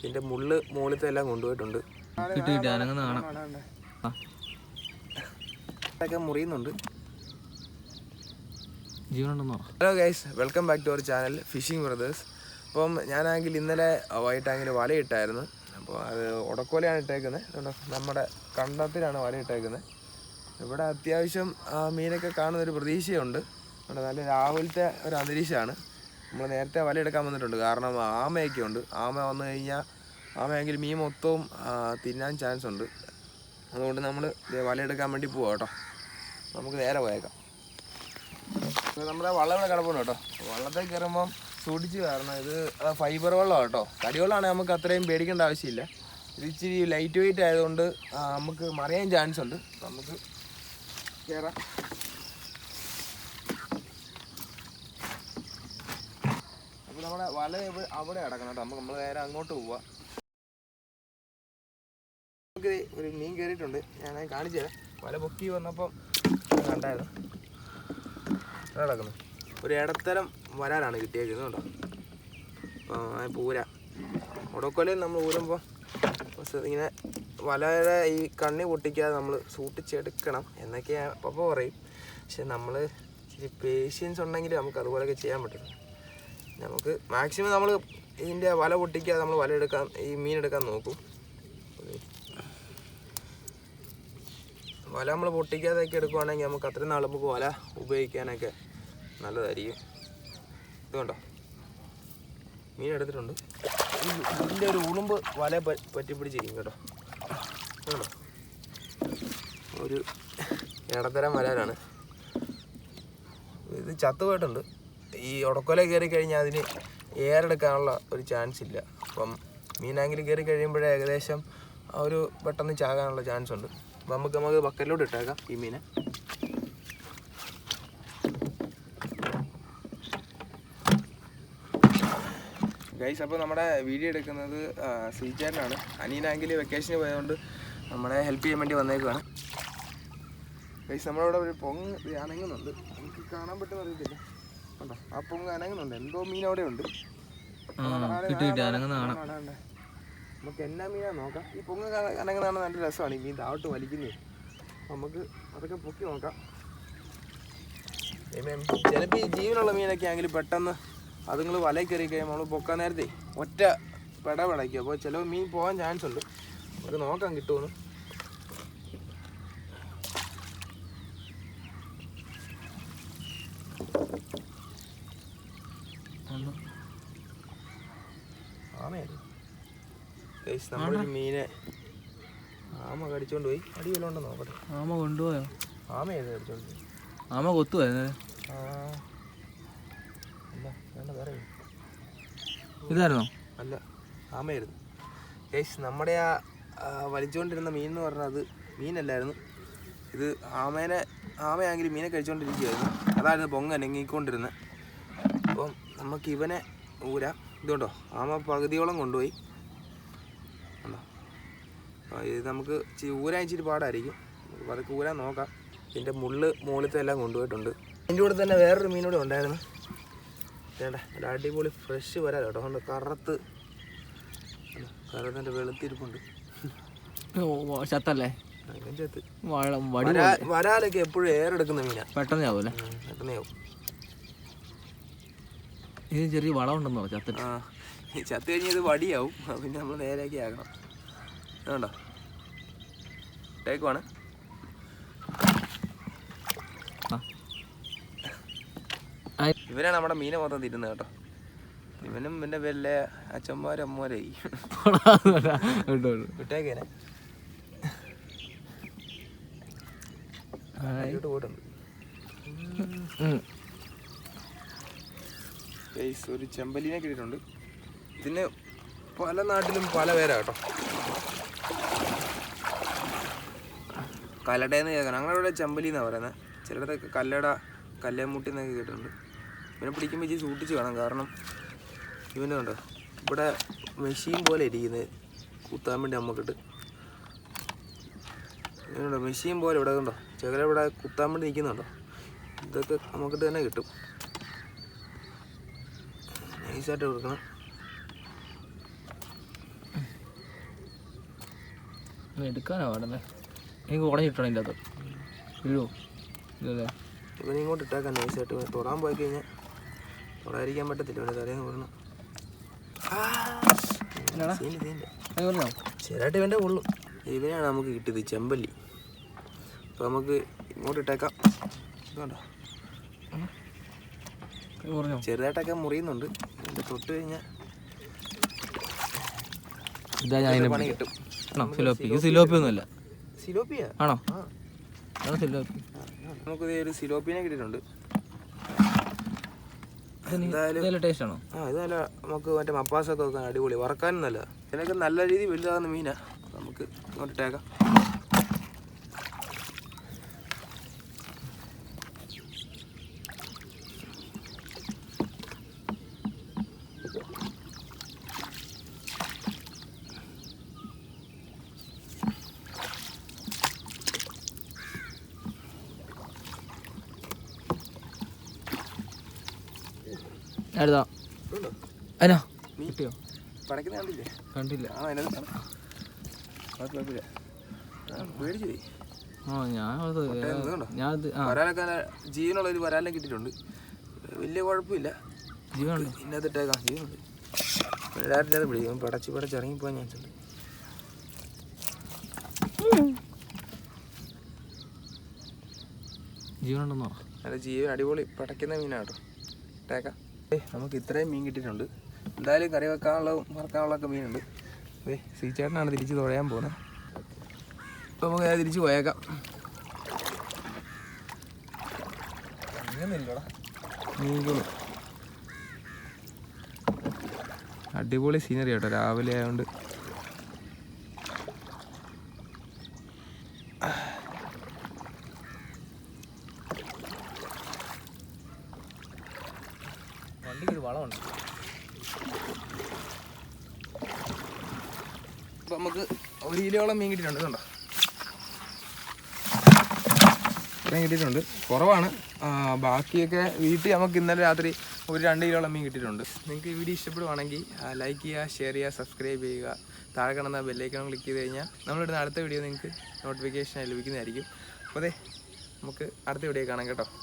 ഇതിന്റെ മുള്ള് മുകളിലത്തെ എല്ലാം കൊണ്ടുപോയിട്ടുണ്ട്. കിട്ടി കിട്ടി. അനങ്ങുന്ന കാണാം. ഇതൊക്കെ മുറിയുന്നുണ്ട്. ജീവനുണ്ടെന്നോ hello guys welcome back to our channel fishing brothers അപ്പം ഞാനാണെങ്കിൽ ഇന്നലെ വൈകിട്ടാണെങ്കിൽ വലയിട്ടായിരുന്നു അപ്പോൾ അത് ഉടക്കോലയാണ് ഇട്ടേക്കുന്നത്. നമ്മുടെ കണ്ടത്തിലാണ് വല ഇട്ടേക്കുന്നത്. ഇവിടെ അത്യാവശ്യം മീനൊക്കെ കാണുന്ന ഒരു പ്രതീക്ഷയുണ്ട്. ഇവിടെ നല്ല രാവിലത്തെ ഒരു അന്തരീക്ഷമാണ്. നമ്മൾ നേരത്തെ വല എടുക്കാൻ വന്നിട്ടുണ്ട്. കാരണം ആമയൊക്കെ ഉണ്ട്. ആമ വന്നു കഴിഞ്ഞാൽ ആമയെങ്കിൽ മീൻ മൊത്തവും തിന്നാൻ ചാൻസ് ഉണ്ട്. അതുകൊണ്ട് നമ്മൾ വല എടുക്കാൻ വേണ്ടി പോവാം കേട്ടോ. നമുക്ക് നേരെ പോയേക്കാം. നമ്മുടെ വള്ളം ഇവിടെ കിടപ്പുണ്ട് കേട്ടോ. വള്ളത്തിൽ കയറുമ്പം സൂക്ഷിച്ച് കാരണം ഇത് ഫൈബർ വെള്ളമാണ് കേട്ടോ. കടിവെള്ളമാണെങ്കിൽ നമുക്ക് അത്രയും പേടിക്കേണ്ട ആവശ്യമില്ല. ഇത് ഇച്ചിരി ലൈറ്റ് വെയിറ്റ് ആയതുകൊണ്ട് നമുക്ക് മറിയാൻ ചാൻസ് ഉണ്ട്. നമുക്ക് കയറാം അപ്പോൾ നമ്മുടെ വല അവിടെ അടക്കണം കേട്ടോ. നമ്മൾ നേരെ അങ്ങോട്ട് പോവാം. നമുക്ക് ഒരു മീൻ കയറിയിട്ടുണ്ട് ഞാൻ കാണിച്ചു തരാം. വല പൊക്കി വന്നപ്പം കണ്ടായിരുന്നു. അടക്കണം ഒരു ഇടത്തരം വരാനാണ് കിട്ടിയേക്കുന്നത് കേട്ടോ. അപ്പോൾ പൂര. ഉടക്കൊലയിൽ നമ്മൾ ഊരുമ്പോൾ ഇങ്ങനെ വലയുടെ ഈ കണ്ണി പൊട്ടിക്കാതെ നമ്മൾ സൂട്ടിച്ചെടുക്കണം എന്നൊക്കെ അപ്പോൾ പറയും. പക്ഷെ നമ്മൾ ഇച്ചിരി പേഷ്യൻസ് ഉണ്ടെങ്കിൽ നമുക്ക് അതുപോലെയൊക്കെ ചെയ്യാൻ പറ്റും നമുക്ക് മാക്സിമം നമ്മൾ ഇതിന്റെ വല പൊട്ടിക്കാതെ നമ്മൾ വല എടുക്കാൻ ഈ മീൻ എടുക്കാൻ നോക്കും. വല നമ്മൾ പൊട്ടിക്കാതെയൊക്കെ എടുക്കുവാണെങ്കിൽ നമുക്ക് അത്രയും നാൾ നമുക്ക് വല ഉപയോഗിക്കാനൊക്കെ നല്ലതായിരിക്കും. ഇതുകൊണ്ടോ മീൻ എടുത്തിട്ടുണ്ട്. ഇതിന്റെ ഒരു ഉളുമ്പ് വല പറ്റി പിടിച്ചിരിക്കും കേട്ടോ. ഒരു ഇടത്തരം വരാലാണ് ഇത് ചത്തുപോയിട്ടുണ്ട്. ഈ ഉടക്കൊല കയറി കഴിഞ്ഞാൽ അതിന് ഏറെടുക്കാനുള്ള ഒരു ചാൻസ് ഇല്ല. അപ്പം മീനാങ്കിൽ കയറി കഴിയുമ്പോഴേ ഏകദേശം ഒരു പെട്ടെന്ന് ചാകാനുള്ള ചാൻസ് ഉണ്ട്. അപ്പം നമുക്ക് നമുക്ക് ബക്കറ്റിലോട്ട് ഇട്ടേക്കാം ഈ മീനെ. ഗൈസ് അപ്പോൾ നമ്മുടെ വീഡിയോ എടുക്കുന്നത് ശ്രീചേട്ടനാണ്. അനിയനാങ്കിൽ വെക്കേഷന് പോയതുകൊണ്ട് നമ്മളെ ഹെൽപ്പ് ചെയ്യാൻ വേണ്ടി വന്നേക്കുവാണ്. ഗൈസ് നമ്മളവിടെ ഒരു പൊങ്ങ് ഇറങ്ങുന്നുണ്ട് നമുക്ക് കാണാൻ പറ്റുന്ന അറിയത്തില്ല. കണ്ടോ ആ പൊങ്ങ് അനങ്ങുന്നുണ്ട്. എന്തോ മീൻ അവിടെ ഉണ്ട്. നമുക്ക് എന്നാ മീനാ നോക്കാം. ഈ പൊങ്ങ് അനങ്ങുന്നതാണ് നല്ല രസമാണ്. ഈ മീൻ താവട്ട് വലിക്കുന്നത്. നമുക്ക് അതൊക്കെ പൊക്കി നോക്കാം. ചിലപ്പോൾ ഈ ജീവനുള്ള മീനൊക്കെ ആണെങ്കിൽ പെട്ടെന്ന് അതുങ്ങൾ വലയിൽ കയറി കഴിയുമ്പോൾ നമ്മൾ പൊക്കാൻ നേരത്തെ ഒറ്റ പെട പിടയ്ക്കും അപ്പോൾ ചില മീൻ പോകാൻ ചാൻസ് ഉണ്ട്. നമുക്ക് നോക്കാം കിട്ടുമെന്ന് ഉണ്ടോ? ആമയായിരുന്നു ഗൈസ് നമ്മളൊരു മീനെ ആമ കടിച്ചോണ്ട് പോയി. അടി വല്ലതും ഉണ്ടോ നോക്കട്ടെ. ആമ കൊണ്ടുപോയോ? ആമയായിരുന്നു കടിച്ചോണ്ട് ആമ കൊത്തുവായിരുന്നു. ഇതായിരുന്നോ? അല്ല ആമയായിരുന്നു. ഗൈസ് നമ്മുടെ ആ വലിച്ചുകൊണ്ടിരുന്ന മീൻ എന്ന് പറഞ്ഞാൽ അത് മീനല്ലായിരുന്നു. ഇത് ആമേനെ ആമയാണെങ്കിൽ മീനെ കഴിച്ചുകൊണ്ടിരിക്കുകയായിരുന്നു അതായിരുന്നു പൊങ്ങ അനങ്ങിക്കൊണ്ടിരുന്നത് അപ്പം നമുക്ക് ഇവനെ ഊരാ. ഇതുകൊണ്ടോ ആമ പകുതിയോളം കൊണ്ടുപോയി. ഇത് നമുക്ക് ഊരാൻ ഇച്ചിരി പാടായിരിക്കും. അപ്പോൾ അതൊക്കെ ഊരാൻ നോക്കാം. ഇതിന്റെ മുള്ള് മുകളിലത്തെ എല്ലാം കൊണ്ടുപോയിട്ടുണ്ട്. അതിന്റെ കൂടെ തന്നെ വേറൊരു മീൻ കൂടെ ഉണ്ടായിരുന്നു. ചേട്ടാ ഒരു അടിപൊളി ഫ്രഷ് വരാം കേട്ടോ. അതുകൊണ്ട് കറുത്ത്. കറുത്തിന്റെ വെളുത്തിരിപ്പുണ്ട്. ചത്തല്ലേ? വരാലൊക്കെ എപ്പോഴും ഏറെടുക്കുന്ന മീനാ. പെട്ടെന്ന് ചാവൂല്ലേ പെട്ടെന്ന് ആവും ഇത് ചെറിയ വളം ഉണ്ടെന്നോ ചത്തിട്ട്. ആ ചത്ത് കഴിഞ്ഞാൽ ഇത് വടിയാവും. പിന്നെ നമ്മൾ നേരെയൊക്കെ ആക്കണം. അതുകൊണ്ടോ ടേക്കുവാണ് ഇവനാണ് നമ്മുടെ മീനെ മൊത്തം തിരുന്നത് കേട്ടോ. ഇവനും പിന്നെ വല്ല അച്ഛന്മാരും അമ്മമാരായി. വിട്ടേക്കേനെ. ഒരു ചെമ്പലിനെ കിട്ടിയിട്ടുണ്ട്. ഇതിന് പല നാട്ടിലും പല പേരാ കേട്ടോ. കല്ലടയെന്ന് കേൾക്കണം. അങ്ങനെ ഇവിടെ ചെമ്പലി എന്നാണ് പറയുന്നത് ചിലയിടത്തൊക്കെ കല്ലട കല്ലേമുട്ടി എന്നൊക്കെ കേട്ടിട്ടുണ്ട്. ഇവനെ പിടിക്കുമ്പോൾ ഇച്ചിരി സൂക്ഷിച്ച് വേണം. കാരണം ഇവന്റെ കണ്ടോ? ഇവിടെ മെഷീൻ പോലെ ഇരിക്കുന്നത് കുത്താൻ വേണ്ടി നമുക്കിട്ട് ഇവനുണ്ടോ മെഷീൻ പോലെ ഇവിടെ കണ്ടോ? ചില ഇവിടെ കുത്താൻ വേണ്ടി നിൽക്കുന്നുണ്ടോ ഇതൊക്കെ നമുക്കിട്ട് തന്നെ കിട്ടും. നൈസായിട്ട് കൊടുക്കണം. എടുക്കാനാ പാടല്ലേ എനിക്ക് ഉടഞ്ഞിട്ടണം അതിന്റെ അകത്ത് വീഴുമോ ഇതല്ലേ? ഇവനെ ഇങ്ങോട്ട് ഇട്ടേക്കാൻ നൈസായിട്ട് തൊടാൻ പോയി കഴിഞ്ഞാൽ തൊടാതിരിക്കാൻ പറ്റത്തില്ല ഇവനെ? അത് പറഞ്ഞോ? ചെറുതായിട്ട് ഇവന്റെ ഉള്ളു. ഇവനെയാണ് നമുക്ക് കിട്ടിയത് ചെമ്പല്ലി. അപ്പോൾ നമുക്ക് ഇങ്ങോട്ട് ഇട്ടേക്കാം. അത് ചെറുതായിട്ടൊക്കെ മുറിയുന്നുണ്ട്. എന്റെ തൊട്ട് കഴിഞ്ഞാൽ ഇതാ ഞാൻ പണി കിട്ടും. സിലോപ്പി. സിലോപ്പി ഒന്നുമല്ല സിലോപ്പിയ? ആണോ? സിലോപ്പി. നമുക്ക് ഒരു സിലോപ്പിനെ കിട്ടിയിട്ടുണ്ട്. ഇത് ടേസ്റ്റ് ആണോ? ആ ഇത് നല്ല നമുക്ക് മറ്റേ മപ്പാസൊക്കെ വെക്കാൻ അടിപൊളി. വറക്കാനും നല്ലതാണ് ഇതിനൊക്കെ നല്ല രീതിയിൽ വലുതാകുന്ന മീനാ. നമുക്ക് ഇങ്ങോട്ട് ഇട്ടേക്കാം എടുത്താ ഉണ്ടോ അതിനാ മീൻ കിട്ടിയോ പടക്കുന്ന കണ്ടില്ലേ കണ്ടില്ല ആ അതിനകത്ത് കാണാം. അത് പേടിച്ചു പോയി. ആ ഞാൻ? ഞാൻ ജീവനുള്ള ഒരു വരാലിനെ കിട്ടിയിട്ടുണ്ട്. വലിയ കുഴപ്പമില്ല. ജീവനുണ്ടോ. പിടിക്കും പടച്ച് പടച്ച് ഇറങ്ങിപ്പോകാൻ ചാൻസ് ഉണ്ട് ജീവനുണ്ടെന്നോ? അല്ല ജീവൻ അടിപൊളി. പടക്കുന്ന മീനാട്ടോ ഇട്ടേക്കാം. നമുക്ക് ഇത്രയും മീൻ കിട്ടിയിട്ടുണ്ട്. എന്തായാലും കറി വെക്കാനുള്ള മറക്കാനുള്ളതൊക്കെ മീനുണ്ട്. ഏ സീച്ചേട്ടനാണ് തിരിച്ച് തുഴയാൻ പോകുന്നത്. അപ്പോൾ നമുക്ക് തിരിച്ച് പോയേക്കാം. അടിപൊളി സീനറി കേട്ടോ രാവിലെ ആയതുകൊണ്ട് ഒരു വളമുണ്ട്. അപ്പം നമുക്ക് ഒരു കിലോളം മീൻ കിട്ടിയിട്ടുണ്ട് കണ്ടോ ഇത്രയും കിട്ടിയിട്ടുണ്ട്. കുറവാണ്. ബാക്കിയൊക്കെ വീട്ടിൽ നമുക്ക് ഇന്നലെ രാത്രി ഒരു രണ്ട് കിലോളം മീൻ കിട്ടിയിട്ടുണ്ട്. നിങ്ങൾക്ക് ഈ വീഡിയോ ഇഷ്ടപ്പെടുവാണെങ്കിൽ ലൈക്ക് ചെയ്യുക ഷെയർ ചെയ്യുക സബ്സ്ക്രൈബ് ചെയ്യുക. താഴെ കാണുന്ന ബെല്ലൈക്കണം ക്ലിക്ക് ചെയ്ത് കഴിഞ്ഞാൽ നമ്മളിടുന്ന അടുത്ത വീഡിയോ നിങ്ങൾക്ക് നോട്ടിഫിക്കേഷൻ ലഭിക്കുന്നതായിരിക്കും. അപ്പോൾ അതെ നമുക്ക് അടുത്ത വീഡിയോ കാണാം കേട്ടോ.